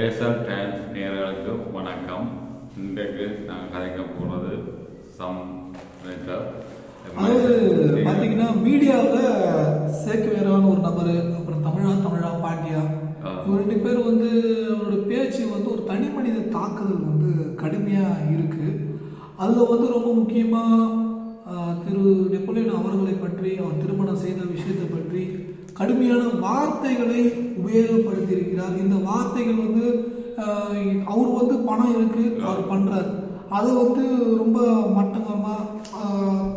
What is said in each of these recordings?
ஏசல் times நேயர்களுக்கு வணக்கம். இன்றைக்கு நான் கதைக்க போகிறது சம் அதாவது பாத்தீங்கன்னா மீடியாவில் சேக்குவேரான ஒரு நபர் அப்புறம் தமிழா தமிழா பாண்டியா. இவங்க ரெண்டு பேர் வந்து அவரோட பேச்சு வந்து ஒரு தனி மனித தாக்குதல் வந்து கடுமையாக இருக்கு. அதில் வந்து ரொம்ப முக்கியமாக திரு நெப்போலியன் அவர்களை பற்றி அவர் திருமணம் செய்த விஷயத்தை பற்றி கடுமையான வார்த்தைகளை உபயோகப்படுத்தியிருக்கிறார். இந்த வார்த்தைகள் வந்து அவர் வந்து பணம் இருக்குது அவர் பண்ணுறார் அதை வந்து ரொம்ப மட்டமாக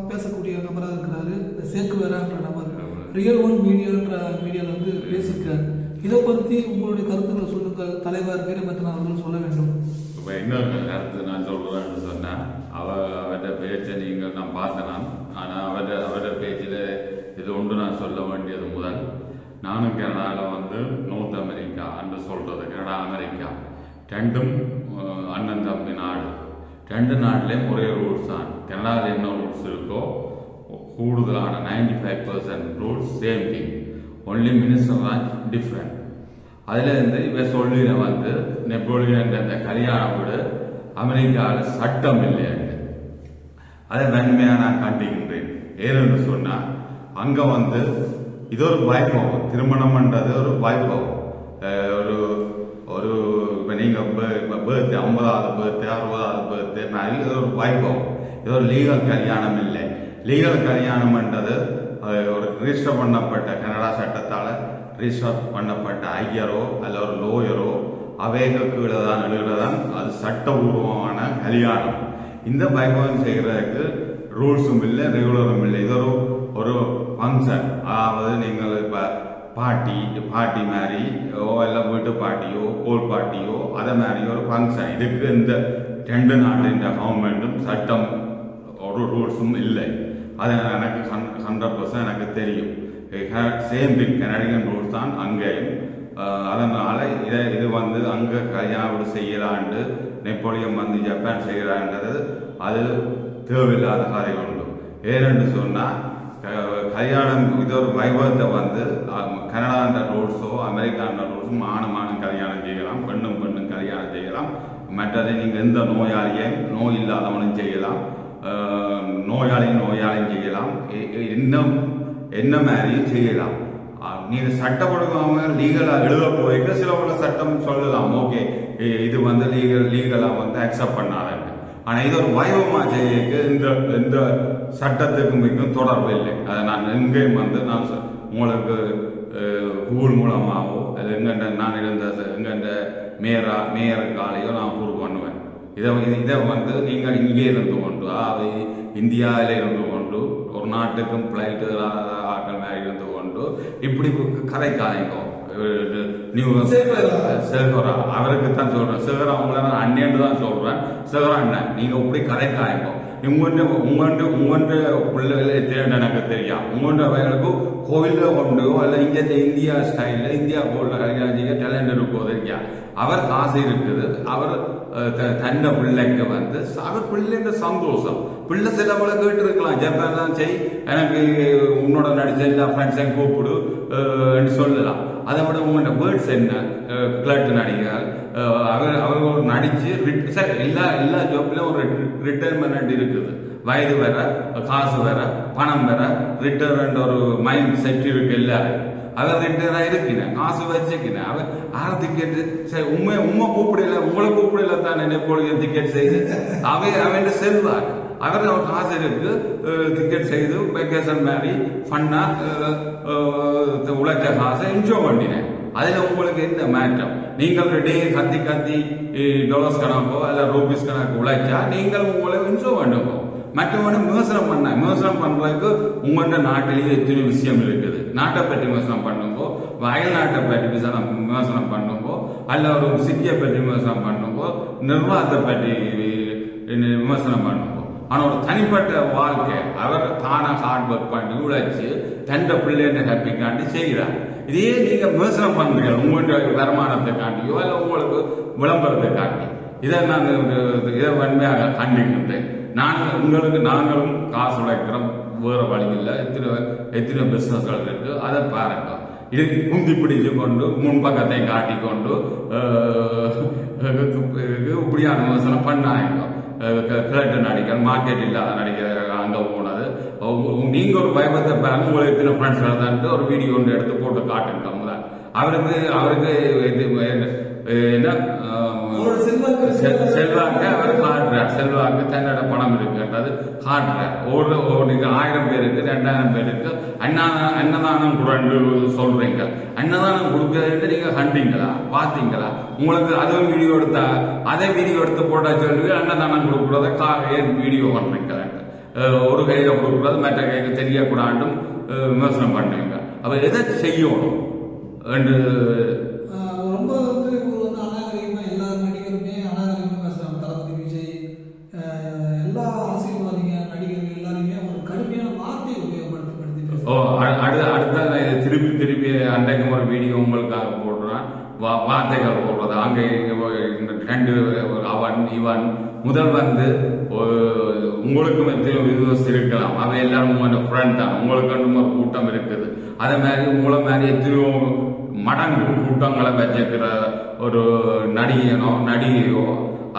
பேசக்கூடிய நபராக இருக்கிறார். இந்த சேக்குவேரான்ற நபர் ரியல் ஒன் மீடியான்ற மீடியாவில் வந்து பேசியிருக்கார். இதை பற்றி உங்களுடைய கருத்துக்களை சொல்லுங்கள். தலைவர் வீரபத்ரன் அவர்கள் சொல்ல வேண்டும். இப்போ இன்னொரு கருத்து நான் சொல்கிறேன்னு சொன்னேன் அவ அவட பேச்சை நீங்கள் நான் பார்த்தேன். ஆனால் அவட அவட பேச்சில் இது ஒன்று நான் சொல்ல வேண்டியது முதல் நானும் கனடாவில் வந்து நோர்த் அமெரிக்கா என்று சொல்கிறது கனடா அமெரிக்கா. ரெண்டும் அண்ணன் தம்பி நாடு. ரெண்டு நாட்டிலையும் ஒரே ரூல்ஸ் தான். கனடாவில் என்ன ரூல்ஸ் இருக்கோ கூடுதலான ninety five percent rules same thing only minister தான் டிஃப்ரெண்ட் அதுலேருந்து இவன் இவ சொல்லின வந்து நெப்போலியன் அந்த கல்யாணம் விட அமெரிக்காவில் சட்டம் இல்லையாண்டு அதை வன்மையாக நான் கண்டிக்கின்றேன். ஏன்னு சொன்னால் அங்கே வந்து இது ஒரு வைபவம் திருமணம்ன்றது ஒரு வைபவம் ஒரு ஒரு இப்போ நீங்கள் பேர்த்து ஐம்பதாவது பேர்த்து அறுபதாவது பேர்த்து மாதிரி இது ஒரு வைபவம் இது ஒரு லீகல் கல்யாணம் இல்லை. லீகல் கல்யாணம்ன்றது ஒரு ரிஜிஸ்டர் பண்ணப்பட்ட கனடா சட்டத்தால் ரிஜிஸ்டர் பண்ணப்பட்ட ஐயரோ அல்ல ஒரு லோயரோ அவேக கீழே தான் எழுதுறதான் அது சட்டபூர்வமான கல்யாணம். இந்த வைபவம் செய்கிறதுக்கு ரூல்ஸும் இல்லை ரெகுலரும் இல்லை. இது ஒரு ஒரு ஃபங்க்ஷன் அதாவது நீங்கள் இப்போ பாட்டி பாட்டி மாதிரி ஓ இல்லை வீட்டு பாட்டியோ கோல் பாட்டியோ அதை மாதிரி ஒரு ஃபங்க்ஷன் இதுக்கு இந்த ரெண்டு நாட்டின் கவர்மெண்ட்டும் சட்டம் ஒரு ரூல்ஸும் இல்லை. அது எனக்கு ஹண்ட்ரட் பர்சன்ட் எனக்கு தெரியும். சேம் திங் கனடியன் ரூல்ஸ் தான் அங்கேயும். அதனால் இதை இது வந்து அங்கே கல்யாணம் செய்யலாண்டு நெப்போலியன் வந்து ஜப்பான் செய்கிறான்றது அது தேவையில்லாத காரியம் உண்டு. ஏனென்று சொன்னால் கல்யாணம் இது ஒரு வைபவத்தை வந்து கனடான்ற ரூல்ஸோ அமெரிக்கான்ற ரூல்ஸோ மானும் மானும் கல்யாணம் செய்யலாம் பெண்ணும் பெண்ணும் கல்யாணம் செய்யலாம். மற்றது நீங்கள் எந்த நோயாளியும் நோய் இல்லாதவனும் செய்யலாம். நோயாளி நோயாளியும் செய்யலாம். என்ன என்ன மாதிரியும் செய்யலாம். நீங்கள் நீங்க லீகலாக லீகலா எழுத போயிட்டு சில உள்ள சட்டம் சொல்லலாம். ஓகே இது வந்து லீகல் லீகலாக வந்து அக்செப்ட் பண்ணாதுன்னு ஆனால் இது ஒரு வைபவமா செய்ய இந்த இந்த சட்டத்துக்கும் மிகவும் தொடர்பு இல்லை. அதை நான் எங்கேயும் வந்து நான் உங்களுக்கு கூகுள் மூலமாகவோ அது எங்கண்ட நான் இருந்த எங்கண்ட மேயரா மேயருக்காலையோ நான் ப்ரூவ் பண்ணுவேன். இதை இது- வந்து நீங்கள் இங்கே இருந்து கொண்டு அதாவது இந்தியாவில் இருந்து கொண்டு ஒரு நாட்டுக்கும் ஃப்ளைட்டு ஆக்கள் மேலே இருந்து கொண்டு இப்படி கதைக்காதீங்க. நியூ சேகரா. அவருக்கு தான் சொல்றேன். சேகரா உங்களை நான் அண்ணன் தான் சொல்றேன். சேகரா அண்ணன் நீங்க இப்படி கதைக்காதீங்க. உங்கள்கிட்ட உங்கள்கிட்ட உங்கள்கிட்ட பிள்ளைகளை தேட எனக்கு தெரியும் உங்கள்கிட்ட வயலுக்கு கோவிலில் கொண்டு அல்ல இங்கே இந்தியா ஸ்டைலில் இந்தியா கோல்ல கல்யாணம் டேலண்ட் இருக்கும் தெரியா அவர் காசு இருக்குது. அவர் தன்னை பிள்ளைங்க வந்து அவர் பிள்ளைங்க சந்தோஷம். பிள்ளை சிலவளை கேட்டு இருக்கலாம் ஜப்பான் செய் எனக்கு உன்னோட நடிச்ச எல்லா ஃப்ரெண்ட்ஸையும் கூப்பிடு சொல்லலாம். அதை விட உங்கள்கிட்ட வேர்ட்ஸ் என்ன? கிளட்டு நடிகர் அவர் அவர் ஒரு நடிச்சு ரிட்- சார் எல்லா எல்லா ஜாப்லேயும் ஒரு ரிட்டைர்மெண்ட் இருக்குது. வயது வேற காசு வேற பணம் வேற ரிட்டைர்மெண்ட் ஒரு மைண்ட் செட் இருக்கு எல்லாரும். அவர் ரிட்டையர் இருக்கினேன் காசு வச்சுக்கினேன் அவன் ஆறு டிக்கெட் சரி உண்மை உண்மை கூப்பிடல உங்களை கூப்பிடல தான் நெப்போலியன் டிக்கெட் செய்து அவன் அவன் செல்வார். அவர் ஆசிரியருக்கு கிரிக்கெட் செய்து வெக்கேஷன் மாதிரி ஃபன்னாக உழைச்ச காசை என்ஜாய் பண்ணினேன். அதில் உங்களுக்கு எந்த மேட்டம் நீங்கள் ஒரு டே கத்தி கத்தி டொலர்ஸ் கணக்கோ அல்ல ரூபீஸ் கணக்கு உழைச்சா நீங்கள் உங்களை என்ஜாய் பண்ணுவோம் மற்றவனை விமர்சனம் பண்ண விமர்சனம் பண்ணுறதுக்கு உங்கள்கிட்ட நாட்டிலேயே எத்தனை விஷயம் இருக்குது? நாட்டை பற்றி விமர்சனம் பண்ணும்போ வயல் நாட்டை பற்றி விமர்சனம் விமர்சனம் பண்ணும்போ அல்ல ஒரு சிட்டியை பற்றி விமர்சனம் பண்ணும்போ நிர்வாகத்தை பற்றி விமர்சனம் பண்ணும்போ ஆனால் ஒரு தனிப்பட்ட வாழ்க்கை அவர் தானாக ஹார்ட் ஒர்க் பண்ணி உழைச்சி தந்த பிள்ளைன்ற ஹாப்பிக்காண்டி செய்கிறார். இதே நீங்க விமர்சனம் பண்ணுறீங்க உங்களுடைய வருமானத்தை காட்டியோ இல்லை உங்களுக்கு விளம்பரத்தை காட்டி இதை நான் இதை வன்மையாக கண்டிக்கின்றேன். நாங்கள் உங்களுக்கு நாங்களும் காசு உழைக்கிறோம் வேறு வழி இல்லை. எத்தனை எத்தனை பிஸ்னஸ்கள் இருக்கு அதை பாருங்க. இது குந்தி பிடிச்சு கொண்டு முன்பக்கத்தை காட்டிக்கொண்டு இப்படியான விமர்சனம் பண்ணாங்க கிழட்டு நடிகர் மார்க்கெட் இல்லாத நடிகர் அங்கே போனது. நீங்கள் நீங்க ஒரு பயபத்தை பாருங்க உங்களுக்கு எத்தனை ஃப்ரெண்ட்ஸ் நடந்தான்ட்டு ஒரு வீடியோ ஒன்று எடுத்து போட்டு காட்டுங்க முதல்ல அவருக்கு அவருக்கு இது செல்வாக்கு செல்- செல்வாக்கு. அவர் காட்டுறார். செல்வாக்கு தன்னோட பணம் இருக்குன்றது காட்டுறார். ஒரு நீங்க ஆயிரம் பேருக்கு ரெண்டாயிரம் பேருக்கு அண்ணா அன்னதானம் குரண்டு சொல்றீங்க. அன்னதானம் கொடுக்கறது நீங்க கண்டீங்களா? பாத்தீங்களா உங்களுக்கு அதுவும் வீடியோ எடுத்தா அதே வீடியோ எடுத்து போட்டா சொல்லி அன்னதானம் கொடுக்கறத கா வீடியோ அஹ் ஒரு கையில கொடுக்கறது மற்ற கைக்கு தெரியக்கூடாண்டும் விமர்சனம் பண்ணுவீங்க அப்ப எதை செய்யணும்? என்று அங்கே ரெண்டு அவன் இவன் முதல் வந்து உங்களுக்கு மத்தியிலும் வியூஸ் இருக்கலாம் அவை எல்லாரும் உங்களோட ஃப்ரெண்ட் தான். உங்களுக்கு ஒரு கூட்டம் இருக்குது. அதே மாதிரி உங்களை மாதிரி எத்தனையோ மடங்கு கூட்டங்களை வச்சிருக்கிற ஒரு நடிகனோ நடிகையோ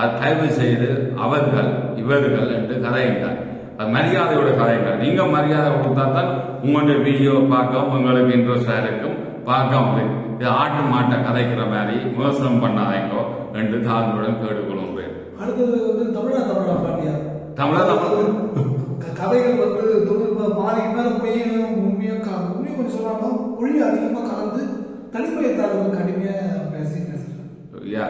அது தயவு செய்து அவர்கள் இவர்கள் என்று கதையுங்கள். அது மரியாதையோட கதைகள் நீங்கள் மரியாதை கொடுத்தா தான் உங்களுடைய வீடியோ பார்க்க உங்களுக்கு இன்ட்ரெஸ்டாக இருக்கும். பார்க்க வந்து இது ஆட்டு மாட்டை கதைக்கிற மாதிரி விமர்சனம் பண்ணாதீங்க என்று தாழ்வுடன் கேட்டுக்கொள்கிறேன் அடுத்தது வந்து தமிழா தமிழா பாண்டியா. தமிழா தமிழ். கதைகள் வந்து தொழில் பாதிக்கு மேல போய் உண்மையா க- உண்மையை கொஞ்சம் சொல்லணும் மொழி அதிகமா கலந்து தனிமையத்தாளர்கள் கடுமையா பேசி பேசுறாங்க யா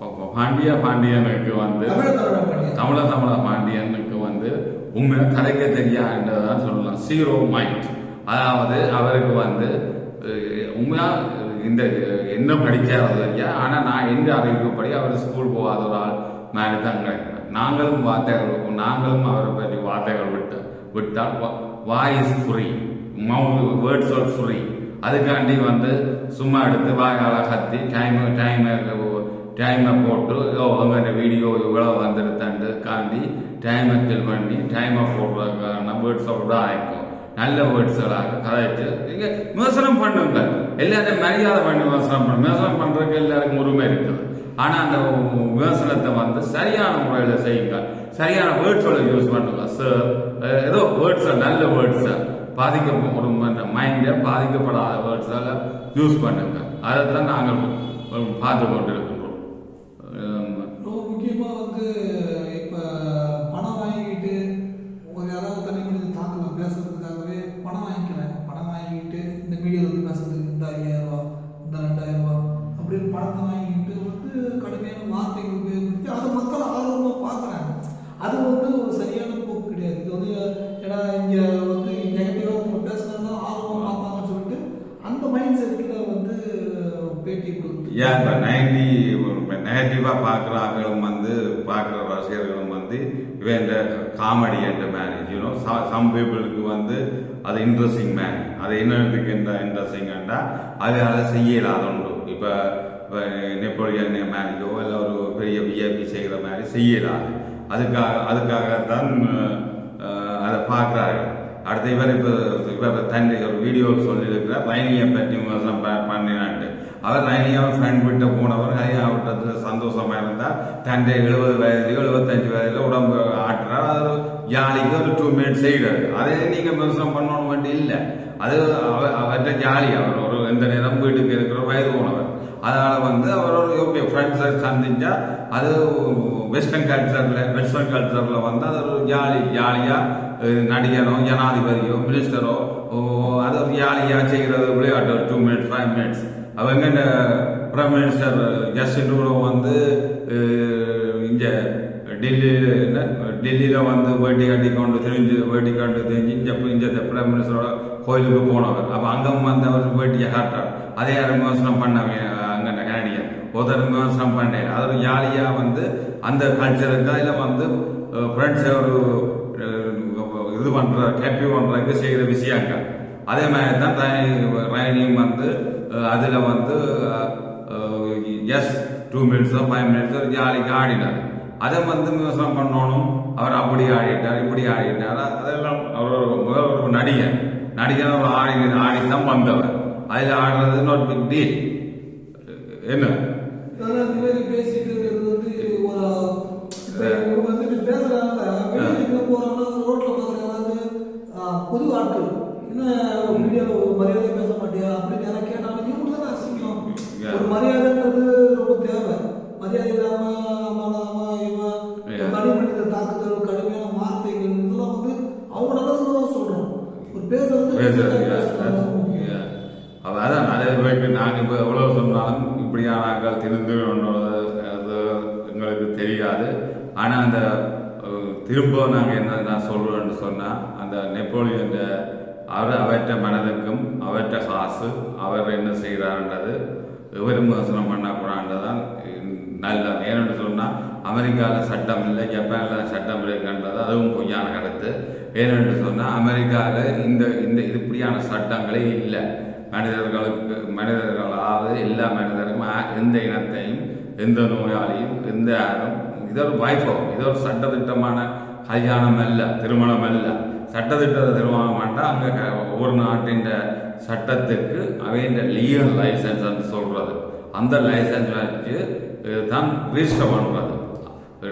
பா- பா- பாண்டிய பாண்டியனுக்கு வந்து தமிழா தமிழா பாண்டியா. தமிழ தமிழ பாண்டியனுக்கு வந்து உண்மையா கதைக்க தெரியாதுன்றதான் சொல்லலாம். சீரோ மைண்ட் அதாவது அவருக்கு வந்து அஹ், உண்மையா இந்த என்ன படிக்காதது ஐயா ஆனால் நான் எந்த அறிவிக்கப்படி அவர் ஸ்கூல் போகாத ஒரு ஆள் மாதிரி தான் கிடைக்கிறேன் நாங்களும் வார்த்தைகள் நாங்களும் அவரை பற்றி வார்த்தைகள் விட்டு விட்டால் voice free mouth words are free அதுக்காண்டி வந்து சும்மா எடுத்து வாயால கத்தி டைம் டைம் டைமை போட்டு ஓ வீடியோ இவ்வளோ வந்துருத்தாண்டு காண்டி டைமை கில் பண்ணி டைமை போடுறதுக்கான வேர்ட்ஸை விட ஆயிக்கும். நல்ல வேர்ட்ஸ்களாக கதைத்து நீங்கள் விமர்சனம் பண்ணுங்க எல்லாத்தையும் மரியாதை பண்ணி விமர்சனம் பண்ணு விமர்சனம் பண்ணுறதுக்கு எல்லாருக்கும் உரிமை இருக்குது. ஆனால் அந்த விமர்சனத்தை வந்து சரியான முறையில் செய்யுங்க சரியான வேர்ட்ஸோட யூஸ் பண்ணுங்க சார் ஏதோ வேர்ட்ஸ் நல்ல வேர்ட்ஸ் பாதிக்க ஒரு மைண்டை பாதிக்கப்படாத வேர்ட்ஸால் யூஸ் பண்ணுங்க அதை தான் நாங்கள் பார்த்து கொண்டிருக்கோம் நெகட்டிவாக பார்க்குற வந்து பார்க்குற ரசிகர்களும் வந்து இவன் காமெடி என்ற மேரேஜ் யூனோ சம் பீப்புளுக்கு வந்து அது இன்ட்ரெஸ்டிங் மேரேஜ் அது என்னத்துக்கு இந்த இன்ட்ரெஸ்டிங்காண்டா அது அதை செய்யலாத உண்டு. இப்போ நெப்போலியன் மேரேஜோ இல்லை ஒரு பெரிய விஐபி செய்கிற மாதிரி செய்யலாது அதுக்காக அதுக்காகத்தான் அதை பார்க்குறாரு அடுத்து இவர் இப்போ இவர் தன் ஒரு வீடியோவில் சொல்லியிருக்கிறார் பயணியை பற்றி விமர்சனம் ப- பண்ணினான்ட்டு? அவர் நயனியாவை ஃப்ரெண்ட் விட்டு போனவர் ஹரியா சந்தோஷமாக சந்தோஷமா இருந்தால் தன்னுடைய எழுபது வயதுலையோ எழுபத்தஞ்சு வயதில் உடம்பு ஆட்டுறார். அது ஒரு ஜாலிக்கு ஒரு டூ மினிட்ஸ் செய்கிறார். அதே நீங்கள் விமர்சனம் பண்ணணும் வேண்டி இல்லை. அது அவ- அவர்கிட்ட ஜாலி. அவர் ஒரு எந்த நேரம் வீட்டுக்கு இருக்கிற வயது போனவர். அதனால் வந்து அவர் ஒரு ஓகே ஃப்ரெண்ட்ஸை சந்திச்சா அது வெஸ்டர்ன் கல்ச்சரில் வெஸ்டர்ன் கல்ச்சரில் வந்து அது ஒரு ஜாலி ஜாலியாக நடிகரோ ஜனாதிபதியோ மினிஸ்டரோ அது ஒரு ஜாலியாக செய்கிறது விளையாட்டு டூ மினிட்ஸ் ஃபைவ் மினிட்ஸ் அவங்க இந்த பிரைம் மினிஸ்டர் ஜஸ்டின் ட்ரூடோ வந்து இங்கே டெல்லியில் என்ன டெல்லியில் வந்து வேட்டி கட்டி கொண்டு தெரிஞ்சு வேட்டி கண்டு தெரிஞ்சு இங்கே இங்கே பிரைம் மினிஸ்டரோட கோயிலுக்கு போனவர். அப்போ அங்கே வந்து அவர் வேட்டியை காட்டார் அதே யாரும் விமர்சனம் பண்ணவன் அங்கே கனடியன் ஒருத்தர் விமர்சனம் பண்ணேன் அதில் ஜாலியாக வந்து அந்த கல்ச்சருக்கு அதில் வந்து ஃப்ரெண்ட்ஸ் ஒரு இது பண்ணுற ஹாப்பி பண்ணுறதுக்கு செய்கிற விஷயங்கள் அதே மாதிரி தான் ரை- வந்து அதில் வந்து எஸ் டூ மினிட்ஸோ ஃபைவ் மினிட்ஸோ ஜாலிக்கு ஆடினார். அதை வந்து விமர்சனம் பண்ணணும். அவர் அப்படி ஆடிட்டார் இப்படி ஆடிட்டார். அதெல்லாம் அவர் ஒரு நடிகர். நடிகர் அவர் ஆடி தான் வந்தவர். அதில் ஆடுறது நாட் பிக் டீல் என்ன? அப்போ அதான் நிறைய பேருக்கு நாங்கள் இப்போ எவ்வளோ சொன்னாலும் இப்படியான ஆக்கள் திருந்து எங்களுக்கு தெரியாது. ஆனால் அந்த திரும்ப நாங்கள் என்ன நான் சொல்கிறோன்னு சொன்னால் அந்த நெப்போலியன் அவர் அவற்ற மனதுக்கும் அவற்ற காசு அவர் என்ன செய்கிறாருன்றது எவரும் வசனம் பண்ணக்கூடாதுன்றதான் நல்ல ஏன்னு சொன்னால் அமெரிக்காவில் சட்டம் இல்லை ஜப்பானில் சட்டம் இருக்குன்றது அதுவும் பொய்யான கருத்து. ஏனென்று சொன்னால் அமெரிக்காவில் இந்த இந்த இப்படியான சட்டங்களே இல்லை. மனிதர்களுக்கு மனிதர்களாவது எல்லா மனிதருக்கும் எந்த இனத்தையும் எந்த நோயாளியும் எந்த யாரும் இது ஒரு வைபவம் இது ஒரு சட்டத்திட்டமான கல்யாணம் அல்ல திருமணம் அல்ல. சட்டத்திட்டத்தை திருமணம் வேண்டாம் அங்கே ஒவ்வொரு நாட்டின் சட்டத்துக்கு அவையின் லீகல் லைசன்ஸ் சொல்கிறது அந்த லைசன்ஸ் வச்சு தான் ரிஜிஸ்டர் பண்ணுறது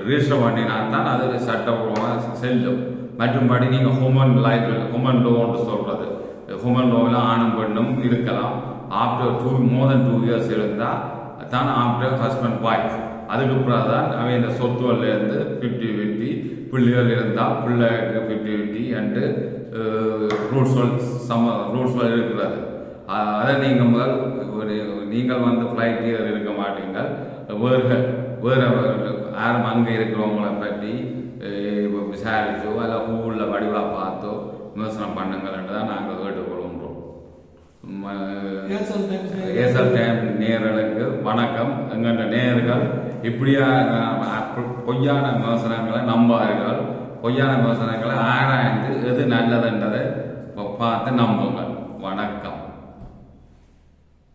ரிஜிஸ்டர் பண்ணினா தான் அது சட்டப்பூர்வமாக செல்லும். மற்றும்படி நீங்கள் ஹுமன் லைஃப் ஹுமன் லோன்னு சொல்கிறது ஹுமன் லோவில் ஆணும் பெண்ணும் இருக்கலாம். After two more then two years இருந்தால் தான் ஆஃப்டர் ஹஸ்பண்ட் ஒய்ஃப் அதுக்கு பிறகு தான் அவன் இந்த சொத்துவல்லேருந்து ஃபிஃப்டி ஃபிஃப்டி பிள்ளைகள் இருந்தால் பிள்ளைக்கு ஃபிஃப்டி ஃபிஃப்டி அண்டு ரூல்ஸ்கள் சம ரூல்ஸ்கள் இருக்கிறது. அதை நீங்கள் முதல் ஒரு நீங்கள் வந்து ஃப்ளைட் இருக்க மாட்டீங்கள் வேறு வேறு யாரும் அங்கே இருக்கிறவங்களை பற்றி விசாரிச்சோ அல்ல ஊரில் வடிவாக பார்த்தோ விமர்சனம் பண்ணுங்கள்னு தான் நாங்கள் கேட்டுக்கொள்கின்றோம் ஏசல் டைம் நேயர்களுக்கு வணக்கம். எங்கள்ட நேயர்கள் இப்படியா பொய்யான விமர்சனங்களை நம்பார்கள். பொய்யான விமர்சனங்களை ஆராய்ந்து எது நல்லதுன்றதை பார்த்து நம்புங்கள். வணக்கம்.